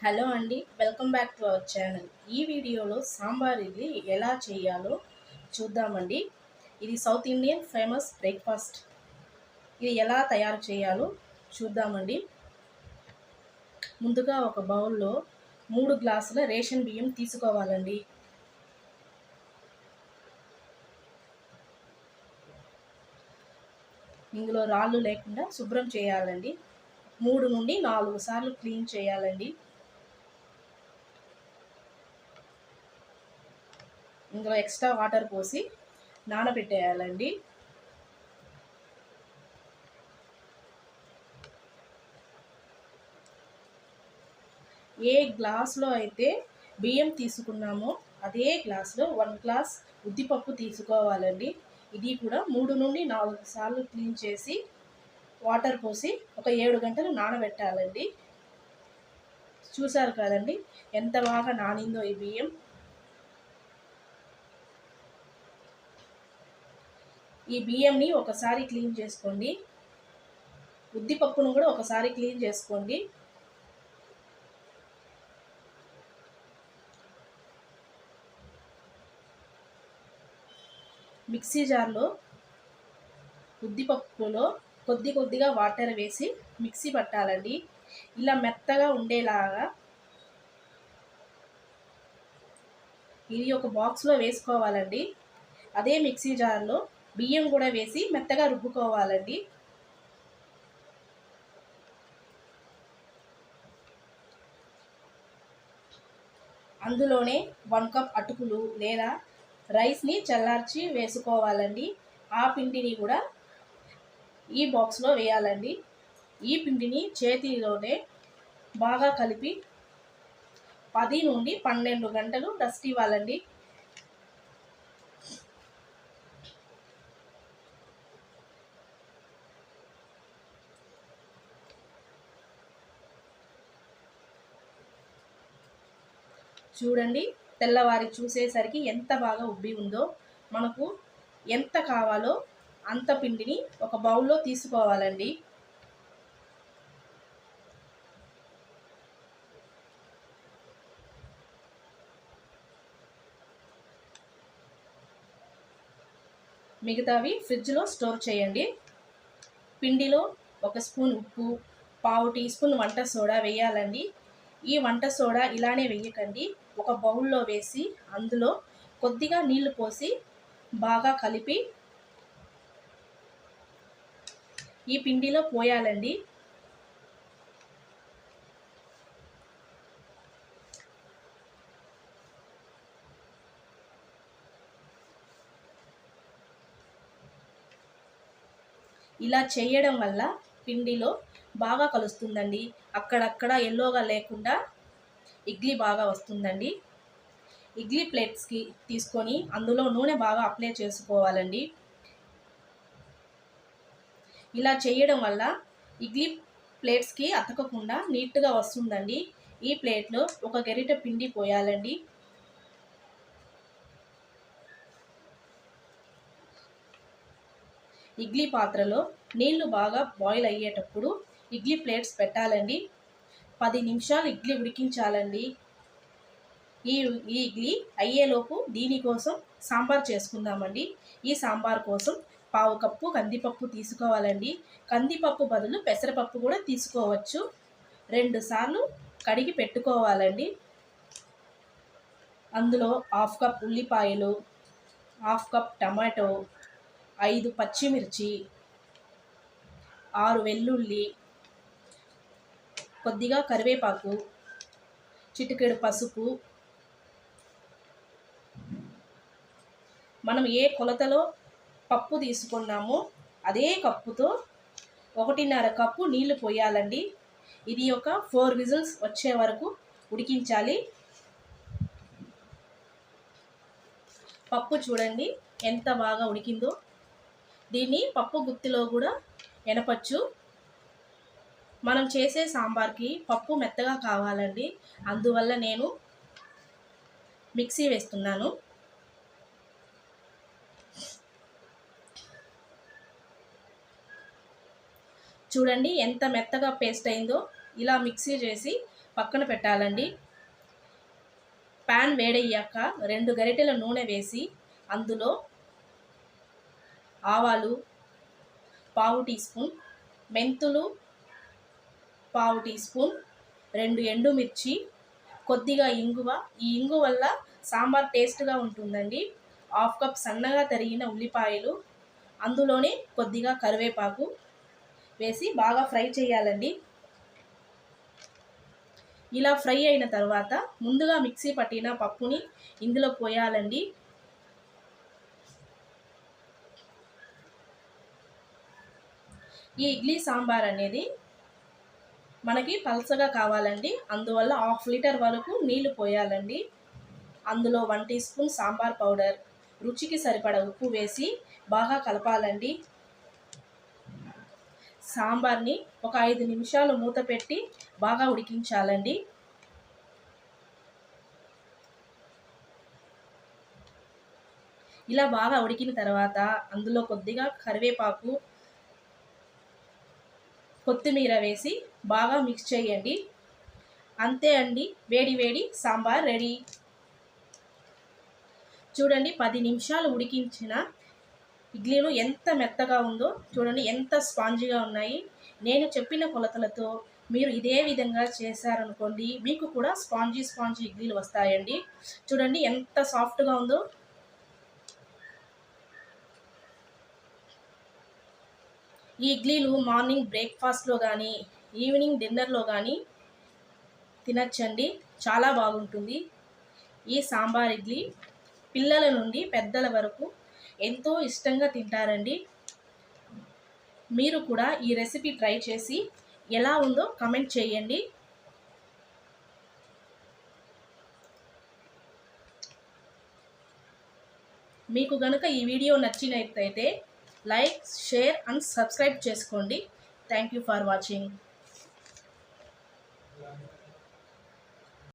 Hello అండి welcome back to our channel. ఈ వీడియోలో సాంబార్ ఇడ్లీ ఎలా చేయాలో చూద్దామండి. ఇది సౌత్ ఇండియన్ ఫేమస్ బ్రేక్ఫాస్ట్. ఇది ఎలా తయారు చేయాలో చూద్దామండి. ముందుగా ఒక బౌల్లో మూడు గ్లాసుల రేషన్ బియ్యం తీసుకోవాలండి. ఇందులో రాళ్ళు లేకుండా శుభ్రం చేయాలండి. మూడు నుండి నాలుగు సార్లు క్లీన్ చేయాలండి. ఇందులో ఎక్స్ట్రా వాటర్ పోసి నానబెట్టేయాలండి. ఏ గ్లాస్లో అయితే బియ్యం తీసుకున్నామో అదే గ్లాస్లో వన్ గ్లాస్ ఉద్దిపప్పు తీసుకోవాలండి. ఇది కూడా మూడు నుండి నాలుగు సార్లు క్లీన్ చేసి వాటర్ పోసి ఒక ఏడు గంటలు నానబెట్టాలండి. చూసారు కదండి ఎంత బాగా నానిందో ఈ బియ్యం. ఈ బియ్యంని ఒకసారి క్లీన్ చేసుకోండి. ఉద్దిపప్పును కూడా ఒకసారి క్లీన్ చేసుకోండి. మిక్సీ జార్లో ఉద్దిపప్పులో కొద్ది కొద్దిగా వాటర్ వేసి మిక్సీ పట్టాలండి. ఇలా మెత్తగా ఉండేలాగా ఇది ఒక బాక్స్లో వేసుకోవాలండి. అదే మిక్సీ జార్లో బియ్యం కూడా వేసి మెత్తగా రుబ్బుకోవాలండి. అందులోనే వన్ కప్ అటుకులు లేదా రైస్ని చల్లార్చి వేసుకోవాలండి. ఆ పిండిని కూడా ఈ బాక్స్లో వేయాలండి. ఈ పిండిని చేతిలోనే బాగా కలిపి పది నుండి పన్నెండు గంటలు డస్ట్ ఇవ్వాలండి. చూడండి తెల్లవారి చూసేసరికి ఎంత బాగా ఉబ్బి ఉందో. మనకు ఎంత కావాలో అంత పిండిని ఒక బౌల్లో తీసుకోవాలండి. మిగతావి ఫ్రిడ్జ్లో స్టోర్ చేయండి. పిండిలో ఒక స్పూన్ ఉప్పు పావు టీ స్పూన్ వంట సోడా వేయాలండి. ఈ వంట సోడా ఇలానే వేయకండి. ఒక బౌల్లో వేసి అందులో కొద్దిగా నీళ్ళు పోసి బాగా కలిపి ఈ పిండిలో పోయాలండి. ఇలా చేయడం వల్ల పిండిలో బాగా కలుస్తుందండి. అక్కడక్కడ ఎల్లోగా లేకుండా ఇడ్లీ బాగా వస్తుందండి. ఇడ్లీ ప్లేట్స్కి తీసుకొని అందులో నూనె బాగా అప్లై చేసుకోవాలండి. ఇలా చేయడం వల్ల ఇడ్లీ ప్లేట్స్కి అతకకుండా నీట్గా వస్తుందండి. ఈ ప్లేట్లో ఒక గరిట పిండి పోయాలండి. ఇడ్లీ పాత్రలో నీళ్ళు బాగా బాయిల్ అయ్యేటప్పుడు ఇడ్లీ ప్లేట్స్ పెట్టాలండి. పది నిమిషాలు ఇడ్లీ ఉడికించాలండి. ఈ ఈ ఇడ్లీ అయ్యేలోపు దీనికోసం సాంబార్ చేసుకుందామండి. ఈ సాంబార్ కోసం పావు కప్పు కందిపప్పు తీసుకోవాలండి. కందిపప్పు బదులు పెసరపప్పు కూడా తీసుకోవచ్చు. రెండు సార్లు కడిగి పెట్టుకోవాలండి. అందులో హాఫ్ కప్ ఉల్లిపాయలు హాఫ్ కప్ టమాటో ఐదు పచ్చిమిర్చి ఆరు వెల్లుల్లి కొద్దిగా కరివేపాకు చిటికెడు పసుపు. మనం ఏ కొలతలో పప్పు తీసుకున్నామో అదే కప్పుతో ఒకటిన్నర కప్పు నీళ్ళు పోయాలండి. ఇది ఒక ఫోర్ విజిల్స్ వచ్చే వరకు ఉడికించాలి. పప్పు చూడండి ఎంత బాగా ఉడికిందో. దీన్ని పప్పు గుత్తిలో కూడా ఎనపచ్చు. మనం చేసే సాంబార్కి పప్పు మెత్తగా కావాలండి. అందువల్ల నేను మిక్సీ వేస్తున్నాను. చూడండి ఎంత మెత్తగా పేస్ట్ అయిందో. ఇలా మిక్సీ చేసి పక్కన పెట్టాలండి. ప్యాన్ వేడయ్యాక రెండు గరిటెల నూనె వేసి అందులో ఆవాలు పావు టీ స్పూన్ మెంతులు పావు టీ స్పూన్ రెండు ఎండుమిర్చి కొద్దిగా ఇంగువ. ఈ ఇంగు వల్ల సాంబార్ టేస్ట్గా ఉంటుందండి. హాఫ్ కప్ సన్నగా తరిగిన ఉల్లిపాయలు అందులోనే కొద్దిగా కరివేపాకు వేసి బాగా ఫ్రై చేయాలండి. ఇలా ఫ్రై అయిన తర్వాత ముందుగా మిక్సీ పట్టిన పప్పుని ఇందులో పోయాలండి. ఈ ఇడ్లీ సాంబార్ అనేది మనకి పలసగా కావాలండి. అందువల్ల హాఫ్ లీటర్ వరకు నీళ్ళు పోయాలండి. అందులో one teaspoon sambar powder. రుచికి సరిపడ ఉప్పు వేసి బాగా కలపాలండి. సాంబార్ని ఒక ఐదు నిమిషాలు మూత పెట్టి బాగా ఉడికించాలండి. ఇలా బాగా ఉడికిన తర్వాత అందులో కొద్దిగా కరివేపాకు కొత్తిమీర వేసి బాగా మిక్స్ చేయండి. అంతే అండి. వేడి వేడి సాంబార్ రెడీ. చూడండి పది నిమిషాలు ఉడికించిన ఇడ్లీలు ఎంత మెత్తగా ఉందో చూడండి ఎంత స్పాంజిగా ఉన్నాయి. నేను చెప్పిన కొలతలతో మీరు ఇదే విధంగా చేశారనుకోండి మీకు కూడా స్పాంజీ స్పాంజీ ఇడ్లీలు వస్తాయండి. చూడండి ఎంత సాఫ్ట్గా ఉందో. ఈ ఇడ్లీలు మార్నింగ్ బ్రేక్ఫాస్ట్లో కానీ ఈవినింగ్ డిన్నర్లో కానీ తినచ్చండి. చాలా బాగుంటుంది. ఈ సాంబార్ ఇడ్లీ పిల్లల నుండి పెద్దల వరకు ఎంతో ఇష్టంగా తింటారండి. మీరు కూడా ఈ రెసిపీ ట్రై చేసి ఎలా ఉందో కమెంట్ చేయండి. మీకు గనుక ఈ వీడియో నచ్చినట్లయితే లైక్ షేర్ అండ్ సబ్స్క్రైబ్ చేసుకోండి. Thank you for watching.